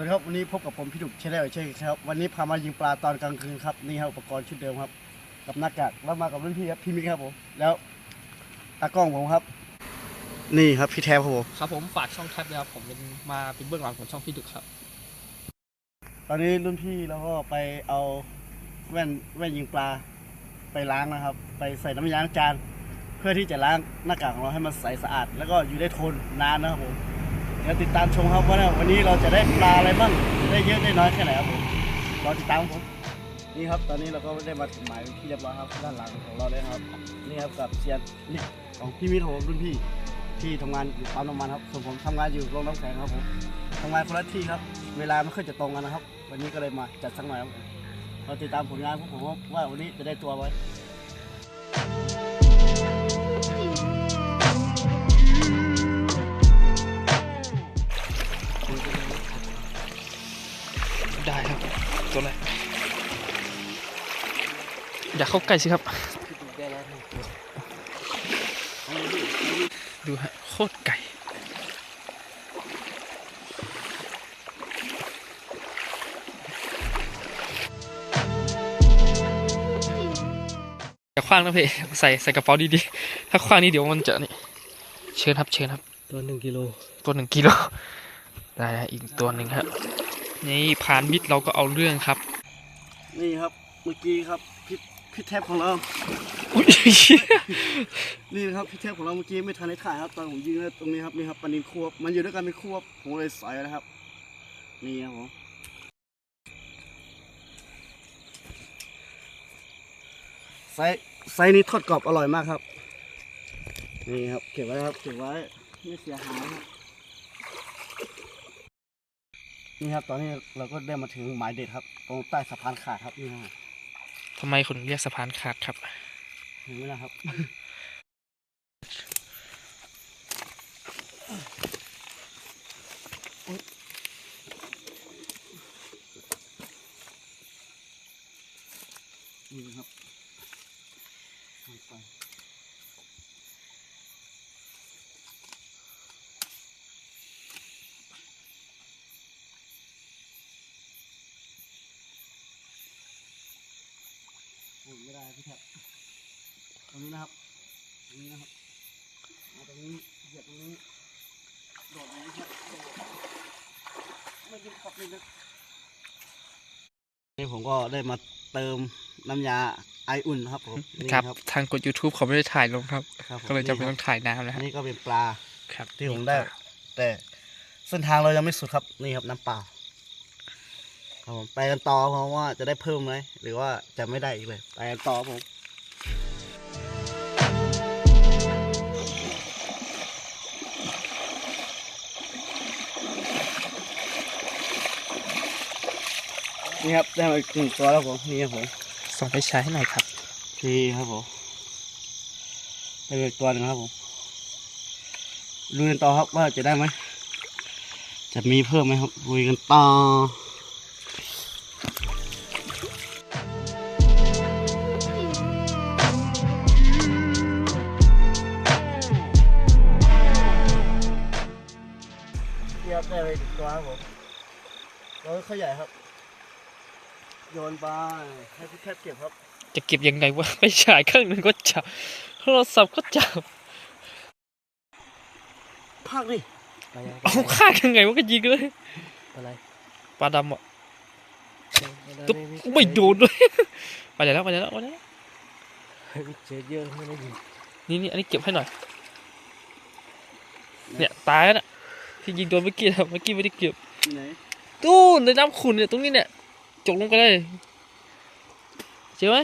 วัสดีครับวันนี้พบกับผมพี่ดุกเชลเลอร์เช่นเคยครับวันนี้พามายิงปลาตอนกลางคืนครับนี่ครับอุปกรณ์ชุดเดิมครับ กับหน้ากากแล้วมากับรุ่นพี่ครับพี่มิกครับผมแล้วตากล้องผมครับ นี่ครับพี่แทบครับผมครับผมฝากช่องแท็บนะครับผมเป็นมาเป็นเบื้องหลังของช่องพี่ดุกครับ ตอนนี้รุ่นพี่เราก็ไปเอาแว่นแว่นยิงปลาไปล้างนะครับ ไปใส่น้ำยาล้างจานเพื่อที่จะล้างหน้ากากของเราให้มันใสสะอาด แล้วก็อยู่ได้ทนนานนะครับผม เดี๋ยวติดตามชมครับว่าวันนี้เราจะได้ปลาอะไรบ้างได้เยอะได้น้อยแค่ไหนครับผมรอติดตามผมนี่ครับตอนนี้เราก็ได้มาถึงหมายที่เรียบร้อยครับด้านหลังของเราเลยครับนี่ครับกับเซียนนี่ของพี่มิตรผมรุ่นพี่ที่ทำงานอยู่ปั๊มน้ำมันครับส่วนผมทำงานอยู่โรงน้ำแข็งครับผมทำงานคนละที่ครับ เวลาไม่ค่อยจะตรงกันนะครับ วันนี้ก็เลยมาจัดสักหน่อยครับเราติดตามผลงานพวกผมว่าวันนี้จะได้ตัวไว้ อย่าเข้าใกล้สิครับ ดูฮะโคตรไก่อย่าคว้างนะพี่ใส่ใส่กระเป๋าดีๆ ถ้าคว้างนี่เดี๋ยวมันจะนี่ เชิญครับ เชิญครับ ตัวหนึ่งกิโล ตัวหนึ่งกิโล ได้แล้วอีกตัวหนึ่งครับ นี่ผ่านมิดเราก็เอาเรื่องครับ นี่ครับ เมื่อกี้ครับพี่ พี่แทบของเราอุ้ยนี่นะครับพี่แทบของเราเมื่อกี้ไม่ทันได้ถ่ายครับตอนผมยิงแล้วตรงนี้ครับนี่ครับปลานินควบมันอยู่ด้วยกันเป็นควบผมเลยสอยนะครับ นี่ครับผมไซส์ไซส์นี้ทอดกรอบอร่อยมากครับ นี่ครับเก็บไว้ครับเก็บไว้ไม่เสียหายครับนี่ครับตอนนี้เราก็ได้มาถึงหมายเด็ดครับ ตรงใต้สะพานขาดครับนี่ฮะ ทำไมคนเรียกสะพานขาดครับถึงเวลาครับ นี่นะครับไปโอ้ยไม่ได้พี่ แท็บตรงนี้นะครับตรงนี้นะครับเอาตรงนี้เหยียบตรงนี้โดดตรงนี้ครับโดดไม่ยึดขอบเลยนะนี่ผมก็ได้มาเติมน้ำยาไออุ่นครับผมนี่ครับทางกด YouTube เขาไม่ได้ถ่ายลงครับครับผมก็เลยจะไม่นี่ต้คอรับงถ่ายน้ำนะอัฮะนนี้ก็เป็นปลาครับที่ผมได้ แต่เส้นทางเรายังไม่สุดครับนี่ครับน้ำเปล่า ครับผมไปกันต่อเพราะว่าจะได้เพิ่มไหมหรือว่าจะไม่ได้อีกเลย ไปกันต่อครับผมนี่ครับได้มาอีกหนึ่งตัวแล้วผมนี่ครับผมส่งไปใช้ให้หน่อยครับนี่ครับผมได้มาอีกตัวหนึ่งครับผมลุยกันต่อครับว่าจะได้ไหมจะมีเพิ่มไหมครับลุยกันต่อ ตัวครับผมตัวเขาใหญ่ครับ โยนไปให้พี่แคทเก็บครับ จะเก็บยังไงวะไปฉายเครื่องหนึงก็จับโทรศัพท์ก็จับภาคดิเอาฆ่ายังไงวะก็ยิงเลยอะไรปลาดำอะตุ๊บไม่โดนด้วยไปไหนแล้วไปไหนแล้วไปไหนแล้วเจอเยอะไม่ได้ยินนี่นี่อันนี้เก็บให้หน่อย เนี่ยตายแล้วน่ะ ที่ยิงโดนเมื่อกี้นะเมื่อกี้ไม่ได้เก็บที่ไหนตู้ในน้ำขุ่นเนี่ยตรงนี้เนี่ยจกลงไปเลยเจอไหม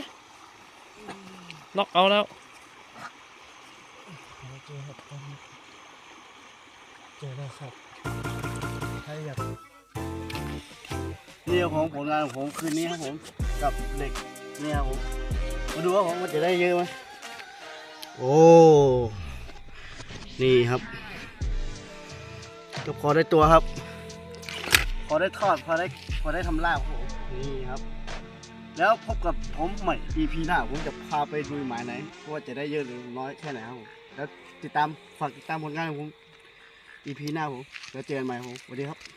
น็อกเอาแล้วเจอครับเจอแล้วครับใครอยากนี่ของผลงานของผมคืนนี้ครับผมกับเด็กนี่ครับผมมาดูว่าผมมันจะได้เยอะไหมโอ้นี่ครับ ก็พอได้ตัวครับ พอได้ทอดพอได้พอได้ทำลาบครับผมนี่ครับ แล้วพบกับผมใหม่ EP หน้าผมจะพาไปดูหมายไหนว่าจะได้เยอะหรือน้อยแค่ไหนครับผมแล้วติดตามฝากติดตามผลงานของผม EP หน้าผมแล้วเจอกันใหม่ครับผมสวัสดีครับ